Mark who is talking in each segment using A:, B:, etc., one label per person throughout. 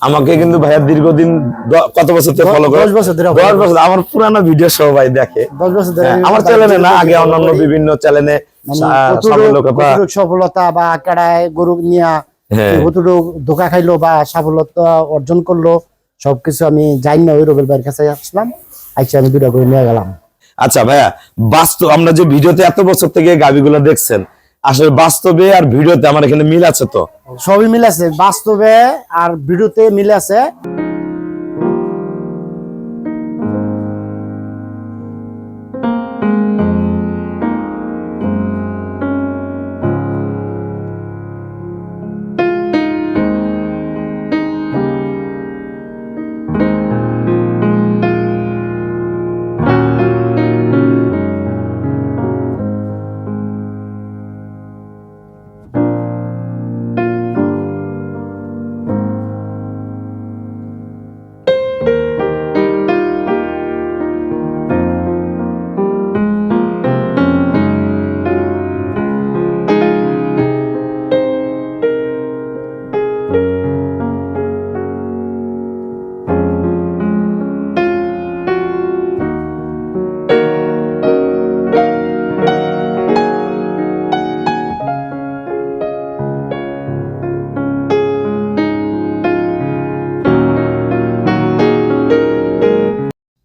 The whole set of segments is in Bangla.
A: আমাকে কিন্তু ভাইয়া দীর্ঘদিন কত বছর থেকে ফলো করে?
B: দশ বছর ধরে
A: দশ বছর আমার পুরানো ভিডিও সহ ভাই দেখে।
B: দশ বছর ধরে
A: হ্যাঁ, আমার চ্যানেলে না আগে অন্যান্য বিভিন্ন চ্যানেলে
B: সফলতা বা আকাড়ায় গরু নিয়া
A: হ্যাঁ।
B: কতটুক ধোকা খাইলো বা সফলতা অর্জন করল সবকিছু আমি জানি না ওই রবেল ভাইয়ের কাছে আসলাম আইসা আমি দুটা করে নিয়ে গেলাম।
A: আচ্ছা ভাইয়া বাস্তব আমরা যে ভিডিওতে এত বছর থেকে গাবিগুলো দেখছেন আসলে বাস্তবে আর ভিডিওতে আমার এখানে মিল আছে তো?
B: সবই মিল আছে। বাস্তবে আর ভিডিওতে মিল আছে।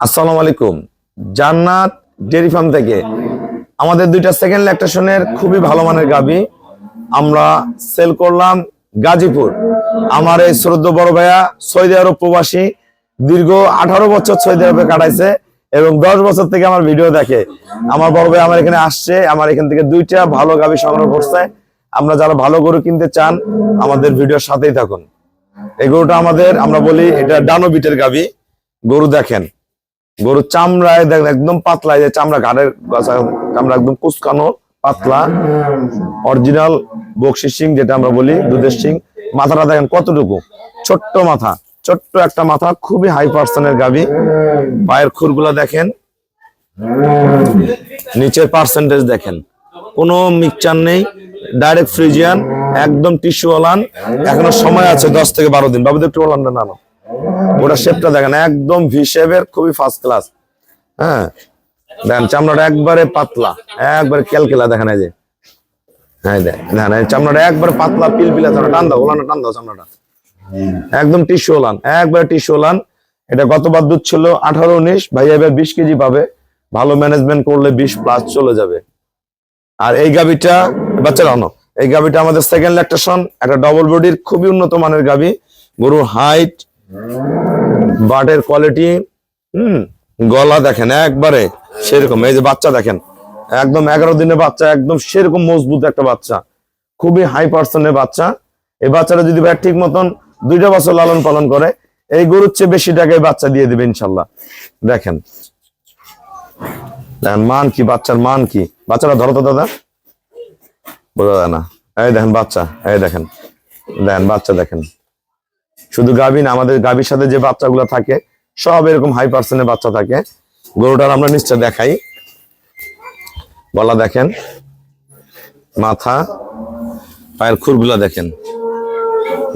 A: আসসালামু আলাইকুম। জান্নাত ডেরি ফার্ম থেকে আমাদের দুইটা সেকেন্ড ল্যাকটেশনের খুবই ভালো মানের গাবি আমরা সেল করলাম গাজীপুর। আমার এই শ্রদ্ধ বড় ভাইয়া সৌদি আরব প্রবাসী, দীর্ঘ আঠারো বছর সৌদি আরবে কাটাইছে এবং দশ বছর থেকে আমার ভিডিও দেখে। আমার বড় ভাই আমার এখানে আসছে, আমার এখান থেকে দুইটা ভালো গাবি সংগ্রহ করছে। আমরা যারা ভালো গরু কিনতে চান, আমাদের ভিডিওর সাথেই থাকুন। এই গরুটা আমাদের, আমরা বলি এটা ডানো বিটের গাবি। গরু দেখেন। গরুর চামড়ায় দেখেন, একদম পাতলা যে চামড়া ঘাড়ের চামড়া একদম কুচকানো, পাতলা অরিজিনাল বক্সি সিং যেটা আমরা বলি, দুধের সিং মাথাটা দেখেন কতটুকু? ছোট্ট মাথা, ছোট্ট একটা মাথা, খুবই হাই পার্সেন্টের গাবি পায়ের খুরগুলা দেখেন। নিচের পার্সেন্টেজ দেখেন। কোনো মিক্সচার নেই ডাইরেক্ট ফ্রিজিয়ান একদম টিস্যু ওলান। এখনও সময় আছে দশ থেকে বারো দিন। বাবুদের একটু ওলান না নানো ওটা শেপটা দেখেন, একদম খুবই ফার্স্ট ক্লাস হ্যাঁ? দেখেন চামড়াটা একবারে পাতলা, একবারে কেলকেলা, দেখেন এই যে। ছিল আঠারো উনিশ ভাইয়া এবার বিশ কেজি পাবে। ভালো ম্যানেজমেন্ট করলে বিশ প্লাস চলে যাবে। আর এই গাবিটা বাচ্চারা, আনো। এই গাবিটা আমাদের সেকেন্ড একটা ডবল বডির খুবই উন্নত মানের গাবি গরুর হাইট বাটের কোয়ালিটি হুম, গলা দেখেন একবারে সেরকম। এই যে বাচ্চা দেখেন, একদম এগারো দিনের বাচ্চা, একদম সেরকম মজবুত একটা বাচ্চা। খুবই হাই পার্সেন্টের বাচ্চা। এই বাচ্চাটা যদি ভাই ঠিক মতন দুইটা বছর লালন পালন করে, এই গরুর চেয়ে বেশি টাকায় বাচ্চা দিয়ে দেবে ইনশাল্লাহ। দেখেন। দেখেন, মান কি, বাচ্চার মান কি? বাচ্চাটা ধরো তো দাদা। বোঝা যায় না। এই দেখেন বাচ্চা, এই দেখেন। দেখেন, বাচ্চা দেখেন। শুধু গাভী না, আমাদের গাভীর সাথে যে বাচ্চাগুলো থাকে, সব এরকম হাই পার্সেন্টের বাচ্চা থাকে। গরুটার আমরা নিশ্চয় দেখাই। গলা দেখেন, মাথা, পায়ের খুরগুলা দেখেন।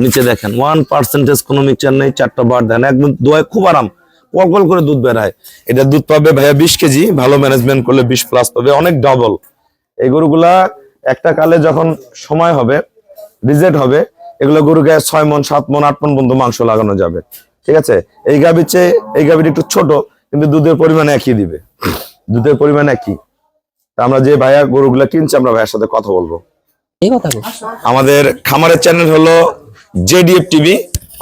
A: নিচে দেখেন ওয়ান পার্সেন্টেজ কোনো মিক্সচার নেই, চারটা বার দেন, একদম দোয়ায় খুব আরাম। কল করে দুধ বেরায় এটা দুধ পাবে ভাইয়া বিশ কেজি, ভালো ম্যানেজমেন্ট করলে বিশ প্লাস পাবে, অনেক ডবল এই গরুগুলা একটা কালে যখন সময় হবে রিজেক্ট হবে এগুলো গরু গায়ে ছয় মন সাত মন আট মন পর্যন্ত মাংস লাগানো যাবে। ঠিক আছে? এই গাভীর চেয়ে এই গাভীর একটু ছোট কিন্তু দুধের পরিমাণ একই দিবে। দুধের পরিমাণ একই। তা আমরা যে ভাইয়া গরুগুলা কিনছি আমরা ভাইয়ের সাথে কথা বলব। আমাদের খামারের চ্যানেল হলো জেডিএফ টিভি।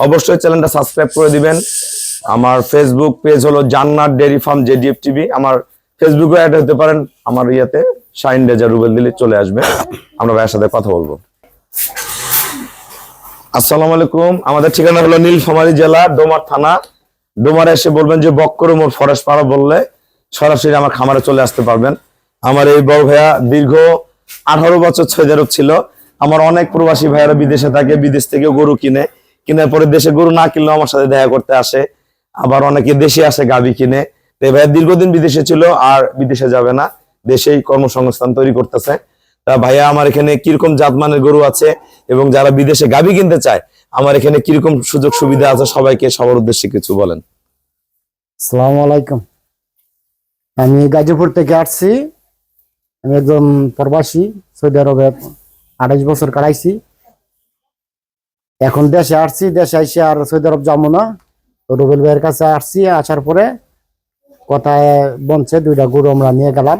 A: অবশ্যই চ্যানেলটা সাবস্ক্রাইব করে দিবেন। আমার ফেসবুক পেজ হলো জান্নাত ডেয়ারি ফার্ম জেডিএফ টিভি। আমার ফেসবুকে অ্যাড হতে পারেন। আমার ইয়েতে শাইন রেজা রুবেল দিলে চলে আসবে। আমরা ভাইয়ের সাথে কথা বলব। আসসালামু আলাইকুম। আমাদের ঠিকানা হলো নীলফামারী জেলা, ডোমার থানা। ডোমারে এসে বলবেন যে বক্কর মোর ফরেস্ট পাড়া বললে সরাসরি আমার খামারে চলে আসতে পারবেন। আমার এই বড় ভাইয়া দীর্ঘ আঠারো বছর ছয় ছিল। আমার অনেক প্রবাসী ভাইয়ারা বিদেশে থাকে, বিদেশ থেকে গরু কিনে। কিনার পরে দেশে গরু না কিনলেও আমার সাথে দেখা করতে আসে। আবার অনেকে দেশে আসে গাবি কিনে। এই ভাইয়া দীর্ঘদিন বিদেশে ছিল আর বিদেশে যাবে না। দেশেই কর্মসংস্থান তৈরি করতেছে। ভাইয়া, আমার এখানে কীরকম জাতমানের গরু আছে এবং যারা বিদেশে গাবি কিনতে চায়, আমার এখানে কীরকম সুযোগ সুবিধা আছে? সবাইকে সবার উদ্দেশ্যে কিছু বলেন।
B: আসসালামু আলাইকুম। আমি গাজীপুর থেকে আসছি। আমি একজন প্রবাসী, সৌদি আরবে আঠাইশ বছর কাটাইছি। এখন দেশে আসছি, দেশে আইসি আর সৌদি আরব যাব না। রুবেল ভাইয়ের কাছে আসছি, আসার পরে কথায় বলছে, দুইটা গরু আমরা নিয়ে গেলাম।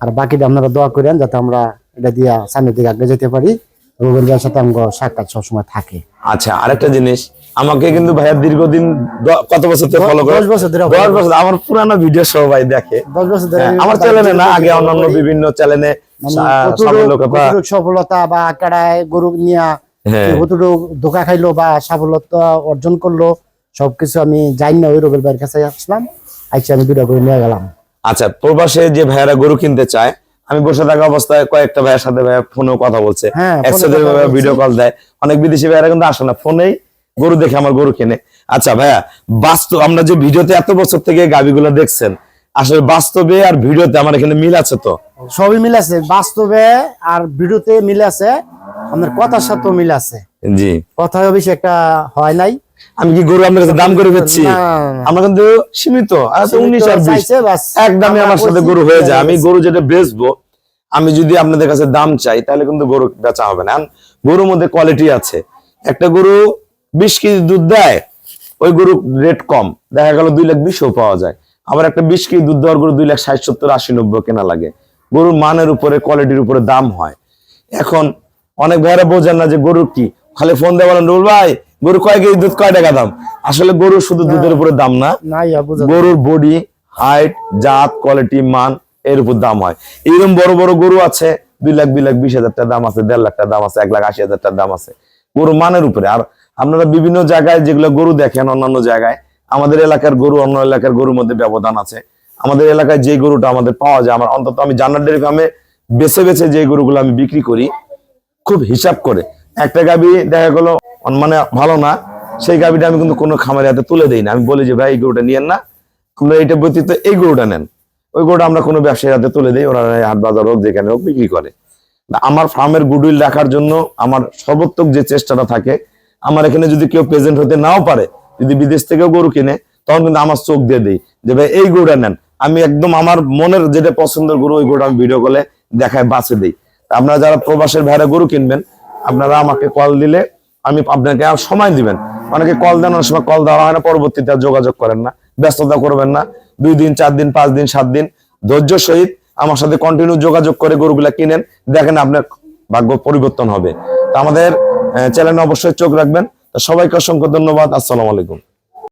B: আর বাকিটা আপনারা দোয়া করেন যাতে আমরা এটা দিয়া সামনের দিকে আগে যেতে পারি রুবেল ভাইয়ের সাথে আমার সাক্ষাৎ সবসময় থাকে।
A: আচ্ছা আরেকটা জিনিস আমাকে কিন্তু ভাইয়া দীর্ঘদিন কত বছর থেকে ফলো করে?
B: দশ বছর ধরে
A: দশ বছর আমার পুরানো ভিডিও সবাই দেখে।
B: দশ বছর ধরে
A: হ্যাঁ, আমার চ্যানেলে না আগে অন্যান্য বিভিন্ন চ্যানেলে
B: সফলতা বা কাড়ায় গরু নিয়ে
A: হ্যাঁ।
B: কতটুকু ধোকা খাইলো বা সাফল্যতা অর্জন করল সবকিছু আমি জানি না ওই রবেল ভাইয়ের কাছে আসলাম। আইসা আমি দুটা করে নিয়ে গেলাম।
A: আচ্ছা প্রবাসে যে ভাইয়ারা গরু কিনতে চায় আমি বসে থাকা অবস্থায় কয়েকটা ভাইয়ের সাথে ভাইয়া ফোনেও কথা বলছে একসাথে ভিডিও কল দেয়। অনেক বিদেশি ভাইয়ারা কিন্তু আসে না ফোনেই গরু দেখে আমার গরু কিনে। আচ্ছা ভাইয়া বাস্তব আমরা যে ভিডিওতে এত বছর থেকে গাবিগুলো দেখছেন আসলে বাস্তবে আর ভিডিওতে আমার এখানে মিল আছে তো?
B: সবই মিল আছে বাস্তবে আর ভিডিওতে মিল আছে আপনার কথার সাথেও মিল আছে।
A: জি।
B: কথা বেশি একটা হয় নাই।
A: আমি কি গরু আপনার দাম করে দিচ্ছি। আমরা কিন্তু সীমিত উনিশ আর বিশ।
B: বাস।
A: একদমই আমার সাথে গরু হয়ে যায়। আমি গরু যেটা বেচবো আমি যদি আপনাদের কাছে দাম চাই তাহলে কিন্তু গরু বেচা হবে না। গরুর মধ্যে কোয়ালিটি আছে। একটা গরু বিশ কেজি দুধ দেয় ওই গরু রেট কম। দেখা গেল দুই লাখ বিশও পাওয়া যায়। আবার একটা বিশ কেজি দুধ দেওয়ার গরু দুই লাখ ষাট সত্তর আশি নব্বই কেনা লাগে। গরুর মানের উপরে কোয়ালিটির উপরে দাম হয়। এখন অনেক ভাইরা বোঝেন না যে গরু কি। খালি ফোন দিয়ে বলেন রুল ভাই গরু কয় কেজি দুধ কয় টাকা দাম? আসলে গরু শুধু দুধের উপরে দাম না। গরুর বডি হাইট জাত কোয়ালিটি মান এর উপর দাম হয়। এরকম বড় বড় গরু আছে দুই লাখ দুই লাখ বিশ হাজার টাকা দাম আছে দেড় লাখ টাকা দাম আছে এক লাখ আশি হাজার টাকা দাম আছে। গরু মানের উপরে। আর আপনারা বিভিন্ন জায়গায় যেগুলো গরু দেখেন অন্যান্য জায়গায় আমাদের এলাকার গরু অন্য এলাকার গরুর মধ্যে ব্যবধান আছে। আমাদের এলাকায় যে গরুটা আমাদের পাওয়া যায় আমার অন্তত আমি জান্নার ডেয়ারি ফার্মে বেছে বেছে যে গরুগুলো আমি বিক্রি করি খুব হিসাব করে। একটা গাবি দেখা গেলো মানে ভালো না, সেই গাবিটা আমি কিন্তু কোনো খামারে হাতে তুলে দিই না। আমি বলি যে, ভাই, এই গরুটা নিয়েন না। আমরা এটা ব্যতীত এই গরুটা নেন। ওই গরুটা আমরা কোনো ব্যবসায়ীর হাতে তুলে দিই ওরা হাট বাজার হোক, যেখানে হোক বিক্রি করে। আমার ফার্মের গুডউইল রাখার জন্য আমার সর্বোত্তক যে চেষ্টাটা থাকে, আমার এখানে যদি কেউ প্রেজেন্ট হতে নাও পারে, যদি বিদেশ থেকেও গরু কিনে, তখন কিন্তু আমার চোখ দিয়ে দিই যে, ভাই, এই গরুটা নেন। আমি একদম আমার মনের যেটা পছন্দের গরু, ওই গরুটা আমি ভিডিও কলে দেখায় বাঁচে দিই। আপনারা যারা প্রবাসের ভাইরা গরু কিনবেন, আপনারা আমাকে কল দিলে আমি আপনাকে আর সময় দিবেন অনেকে কল দেন, অনেক সময় কল দেওয়া হয় না, পরবর্তীতে যোগাযোগ করেন না। ব্যস্ততা করবেন না। দুই দিন, চার দিন, পাঁচ দিন, সাত দিন। ধৈর্য সহিত আমার সাথে কন্টিনিউ যোগাযোগ করে গরুগুলা কিনেন। দেখেন আপনার ভাগ্য পরিবর্তন হবে। তো আমাদের চ্যানেল অবশ্যই চোখ রাখবেন। সবাইকে অসংখ্য ধন্যবাদ। আসসালামু আলাইকুম।